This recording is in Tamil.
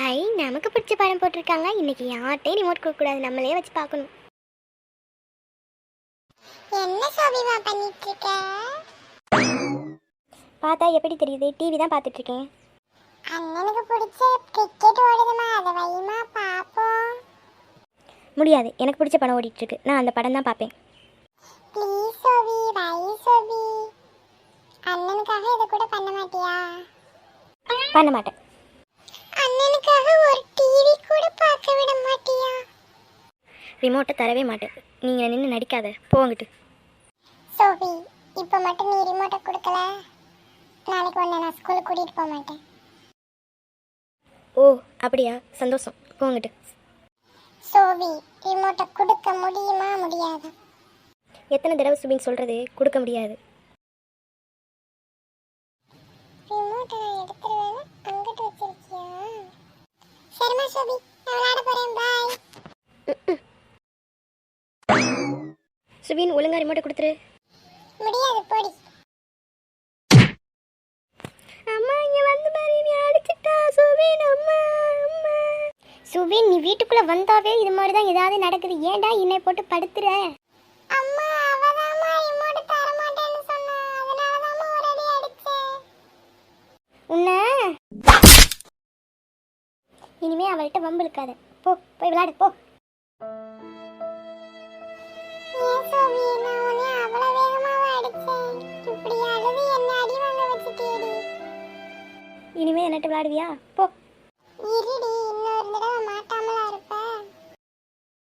ஹை நமக்கு பிடிச்ச படம் போட்டிருக்காங்க. இன்னைக்கு யார்ட்டையும் ரிமோட் கொடுக்கக்கூடாது நம்மளே வச்சு பார்க்கணும். என்ன சோபிமா பண்ணிட்டு இருக்க பார்த்தா எப்படி தெரியுது? டிவி தான் பார்த்துட்டு இருக்கேன் அண்ணனுக்கு பிடிச்ச கிரிக்கெட் ஓடுதுமா. அதை வைமா பாப்போம் முடியாது. எனக்கு பிடிச்ச படம் ஓடிட்டு இருக்கு நான் அந்த படம் தான் பார்ப்பேன். ப்ளீஸ் சோபி வை சோபி. அண்ணனுக்காக இதை கூட பண்ண மாட்டியா? பண்ண மாட்டேன். ரிமோட்டை தரவே மாட்டேன். நீங்கள் நின்று நடிக்காத. போங்கிட்டு. சோபி இப்போ மட்டும் நீ ரிமோட்டை கொடுக்கல? நாளைக்கு உன்னை நான் ஸ்கூலுக்கு கூட்டிகிட்டு போக மாட்டேன். ஓ அப்படியா? சந்தோஷம். போங்கிட்டு. சோபி ரிமோட்டை கொடுக்க முடியுமா முடியாதா? எத்தனை தடவை சுபின் சொல்கிறது கொடுக்க முடியாது. ரிமோட்டை நான் எடுத்துருவேன் அங்கிட்டு வச்சிருக்கியா? சரிம்மா சோபி நான் விளையாட போறேன் பாய் சுபின் ஒழுங்கா ரிமோட்டை கொடுத்துரு. முடியாது போடி. அம்மா இங்க வந்து பாரு நீ அடிச்சிட்டா. சுபின் அம்மா அம்மா. சுபின் நீ வீட்டுக்குள்ள வந்தாவே இது மாதிரி தான் ஏதாவது நடக்குது. ஏன்டா என்னை போட்டு படுத்துற? அம்மா அவதாம்மா ரிமோட் தர மாட்டேன்னு சொன்னா. அதனால தான் ஒரு அடி அடிச்சேன். உன்ன? இனிமே அவள்கிட்ட வம்பு இழுக்காத. போ போய் விளையாடு போ. இனிமே என்னட்டு விளையாடுவியா? போ.